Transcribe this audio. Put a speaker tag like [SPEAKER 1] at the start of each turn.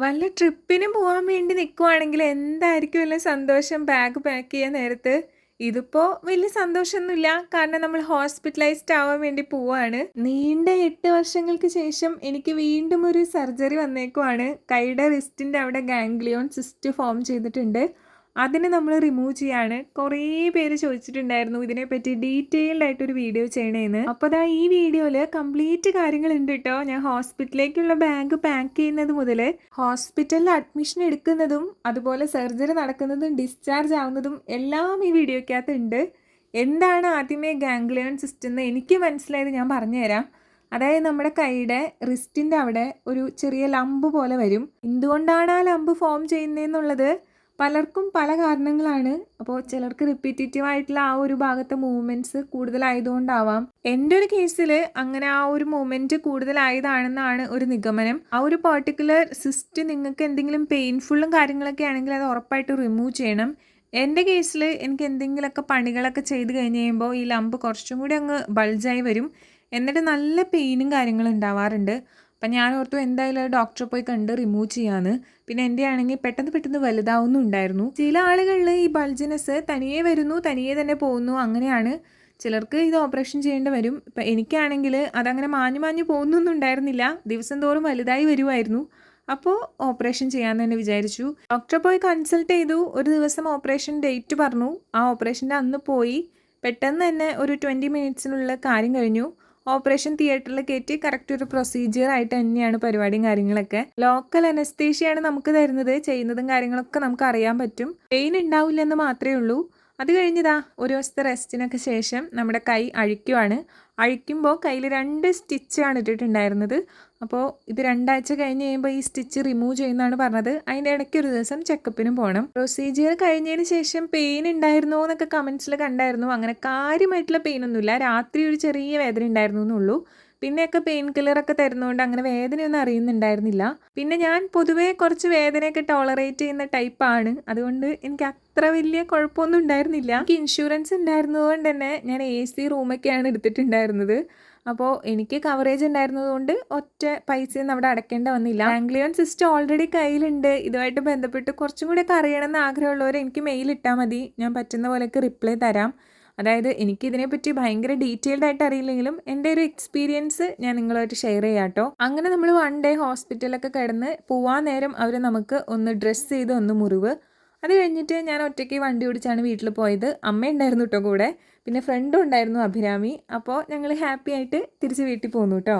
[SPEAKER 1] വല്ല ട്രിപ്പിന് പോകാൻ വേണ്ടി നിൽക്കുവാണെങ്കിൽ എന്തായിരിക്കും വല്ല സന്തോഷം ബാഗ് പാക്ക് ചെയ്യാൻ നേരത്ത്? ഇതിപ്പോൾ വലിയ സന്തോഷമൊന്നുമില്ല. കാരണം നമ്മൾ ഹോസ്പിറ്റലൈസ്ഡ് ആവാൻ വേണ്ടി പോവാണ്. നീണ്ട എട്ട് വർഷങ്ങൾക്ക് ശേഷം എനിക്ക് വീണ്ടും ഒരു സർജറി വന്നേക്കുവാണ്. കൈയുടെ റിസ്റ്റിന്റെ അവിടെ ഗാംഗ്ലിയോൺ സിസ്റ്റ് ഫോം ചെയ്തിട്ടുണ്ട്. അതിന് നമ്മൾ റിമൂവ് ചെയ്യാണ്. കുറേ പേര് ചോദിച്ചിട്ടുണ്ടായിരുന്നു ഇതിനെപ്പറ്റി ഡീറ്റെയിൽഡ് ആയിട്ടൊരു വീഡിയോ ചെയ്യണേന്ന്. അപ്പോൾ ദാ ഈ വീഡിയോയിൽ കംപ്ലീറ്റ് കാര്യങ്ങളുണ്ട് കേട്ടോ ഞാൻ ഹോസ്പിറ്റലിലേക്കുള്ള ബാഗ് പാക്ക് ചെയ്യുന്നത് മുതൽ ഹോസ്പിറ്റലിൽ അഡ്മിഷൻ എടുക്കുന്നതും അതുപോലെ സർജറി നടക്കുന്നതും ഡിസ്ചാർജ് ആവുന്നതും എല്ലാം ഈ വീഡിയോക്കകത്ത് ഉണ്ട്. എന്താണ് ആദ്യമേ ഗാംഗ്ലിയൺ സിസ്റ്റം എന്ന് എനിക്ക് മനസ്സിലായത് ഞാൻ പറഞ്ഞുതരാം. അതായത് നമ്മുടെ കൈയുടെ റിസ്റ്റിന്റെ അവിടെ ഒരു ചെറിയ ലംബ് പോലെ വരും. എന്തുകൊണ്ടാണ് ആ ലംബ് ഫോം ചെയ്യുന്നതെന്നുള്ളത് പലർക്കും പല കാരണങ്ങളാണ്. അപ്പോൾ ചിലർക്ക് റിപ്പീറ്റേറ്റീവ് ആയിട്ടുള്ള ആ ഒരു ഭാഗത്തെ മൂവ്മെന്റ്സ് കൂടുതലായതുകൊണ്ടാവാം. എന്റെ ഒരു കേസിൽ അങ്ങനെ ആ ഒരു മൂവ്മെന്റ് കൂടുതലായതാണെന്നാണ് ഒരു നിഗമനം. ആ ഒരു പെർട്ടിക്കുലർ സിസ്റ്റ് നിങ്ങൾക്ക് എന്തെങ്കിലും പെയിൻഫുള്ളും കാര്യങ്ങളൊക്കെ ആണെങ്കിൽ അത് ഉറപ്പായിട്ട് റിമൂവ് ചെയ്യണം. എന്റെ കേസിൽ എനിക്ക് എന്തെങ്കിലുമൊക്കെ പണികളൊക്കെ ചെയ്ത് കഴിഞ്ഞ് കഴിയുമ്പോൾ ഈ ലംബ് കുറച്ചും കൂടി അങ്ങ് ബൾജായി വരും. എന്നിട്ട് നല്ല പെയിനും കാര്യങ്ങളും ഉണ്ടാവാറുണ്ട്. അപ്പം ഞാൻ ഓർത്തു എന്തായാലും ഡോക്ടറെ പോയി കണ്ട് റിമൂവ് ചെയ്യാന്ന്. പിന്നെ എന്റെ ആണെങ്കിൽ പെട്ടെന്ന് പെട്ടെന്ന് വലുതാവുന്നുണ്ടായിരുന്നു. ചില ആളുകളിൽ ഈ ബൾജിനസ് തനിയെ വരുന്നു തനിയെ തന്നെ പോകുന്നു അങ്ങനെയാണ്. ചിലർക്ക് ഇത് ഓപ്പറേഷൻ ചെയ്യേണ്ടി വരും. ഇപ്പം എനിക്കാണെങ്കിൽ അതങ്ങനെ മാഞ്ഞു മാഞ്ഞു പോകുന്നൊന്നും ഉണ്ടായിരുന്നില്ല ദിവസം തോറും വലുതായി വരുമായിരുന്നു അപ്പോൾ ഓപ്പറേഷൻ ചെയ്യാമെന്ന് തന്നെ വിചാരിച്ചു. ഡോക്ടറെ പോയി കൺസൾട്ട് ചെയ്തു. ഒരു ദിവസം ഓപ്പറേഷൻ ഡേറ്റ് പറഞ്ഞു. ആ ഓപ്പറേഷന്റെ അന്ന് പോയി. പെട്ടെന്ന് തന്നെ ഒരു ട്വന്റി മിനിറ്റ്സിനുള്ള കാര്യം കഴിഞ്ഞു. ഓപ്പറേഷൻ തിയേറ്ററിൽ കയറ്റി കറക്റ്റ് ഒരു പ്രൊസീജിയർ ആയിട്ട് തന്നെയാണ് പരിപാടിയും കാര്യങ്ങളൊക്കെ. ലോക്കൽ അനസ്തേഷ്യയാണ് നമുക്ക് തരുന്നത്. ചെയ്യുന്നതും കാര്യങ്ങളൊക്കെ നമുക്ക് അറിയാൻ പറ്റും. പെയിൻ ഉണ്ടാവില്ലെന്ന് മാത്രമേ ഉള്ളൂ. അത് കഴിഞ്ഞതാ ഒരു ദിവസത്തെ റെസ്റ്റിനൊക്കെ ശേഷം നമ്മുടെ കൈ അഴിക്കുവാണ്. അഴിക്കുമ്പോൾ കയ്യിൽ രണ്ട് സ്റ്റിച്ചാണ് ഇട്ടിട്ടുണ്ടായിരുന്നത്. അപ്പോൾ ഇത് രണ്ടാഴ്ച കഴിഞ്ഞ് കഴിയുമ്പോൾ ഈ സ്റ്റിച്ച് റിമൂവ് ചെയ്യുന്നതാണ് പറഞ്ഞത്. അതിന്റെ ഇടയ്ക്ക് ഒരു ദിവസം ചെക്കപ്പിനും പോകണം പ്രൊസീജിയർ കഴിഞ്ഞതിന് ശേഷം പെയിൻ ഉണ്ടായിരുന്നോ എന്നൊക്കെ കമൻസിൽ കണ്ടായിരുന്നു. അങ്ങനെ കാര്യമായിട്ടുള്ള പെയിൻ ഒന്നുമില്ല രാത്രി ഒരു ചെറിയ വേദന ഉണ്ടായിരുന്നു എന്നുള്ളൂ. പിന്നെയൊക്കെ പെയിൻ കില്ലറൊക്കെ തരുന്നതുകൊണ്ട് അങ്ങനെ വേദനയൊന്നും അറിയുന്നുണ്ടായിരുന്നില്ല. പിന്നെ ഞാൻ പൊതുവേ കുറച്ച് വേദനയൊക്കെ ടോളറേറ്റ് ചെയ്യുന്ന ടൈപ്പാണ് അതുകൊണ്ട് എനിക്ക് അത്ര വലിയ കുഴപ്പമൊന്നും ഉണ്ടായിരുന്നില്ല. എനിക്ക് ഇൻഷുറൻസ് ഉണ്ടായിരുന്നതുകൊണ്ട് തന്നെ ഞാൻ എ സി റൂമൊക്കെയാണ് എടുത്തിട്ടുണ്ടായിരുന്നത്. അപ്പോൾ എനിക്ക് കവറേജ് ഉണ്ടായിരുന്നതുകൊണ്ട് ഒറ്റ പൈസയൊന്നും അവിടെ അടയ്ക്കേണ്ട വന്നില്ല. ആംഗ്ലിയൻ സിസ്റ്റം ഓൾറെഡി കയ്യിലുണ്ട്. ഇതുമായിട്ട് ബന്ധപ്പെട്ട് കുറച്ചും കൂടെയൊക്കെ അറിയണമെന്ന് ആഗ്രഹമുള്ളവർ എനിക്ക് മെയിൽ ഇട്ടാൽ മതി. ഞാൻ പറ്റുന്ന പോലെയൊക്കെ റിപ്ലൈ തരാം. അതായത് എനിക്കിതിനെപ്പറ്റി ഭയങ്കര ഡീറ്റെയിൽഡ് ആയിട്ട് അറിയില്ലെങ്കിലും എന്റെ ഒരു എക്സ്പീരിയൻസ് ഞാൻ നിങ്ങളുമായിട്ട് ഷെയർ ചെയ്യാം കേട്ടോ. അങ്ങനെ നമ്മൾ വൺ ഡേ ഹോസ്പിറ്റലൊക്കെ കിടന്ന് പോവാൻ നേരം അവർ നമുക്ക് ഒന്ന് ഡ്രസ്സ് ചെയ്ത് ഒന്ന് മുറിവ്. അത് കഴിഞ്ഞിട്ട് ഞാൻ ഒറ്റയ്ക്ക് വണ്ടി ഓടിച്ചാണ് വീട്ടിൽ പോയത്. അമ്മ ഉണ്ടായിരുന്നു കേട്ടോ കൂടെ. പിന്നെ ഫ്രണ്ടും ഉണ്ടായിരുന്നു അഭിരാമി. അപ്പോൾ ഞങ്ങൾ ഹാപ്പി ആയിട്ട് തിരിച്ച് വീട്ടിൽ പോന്നു കേട്ടോ.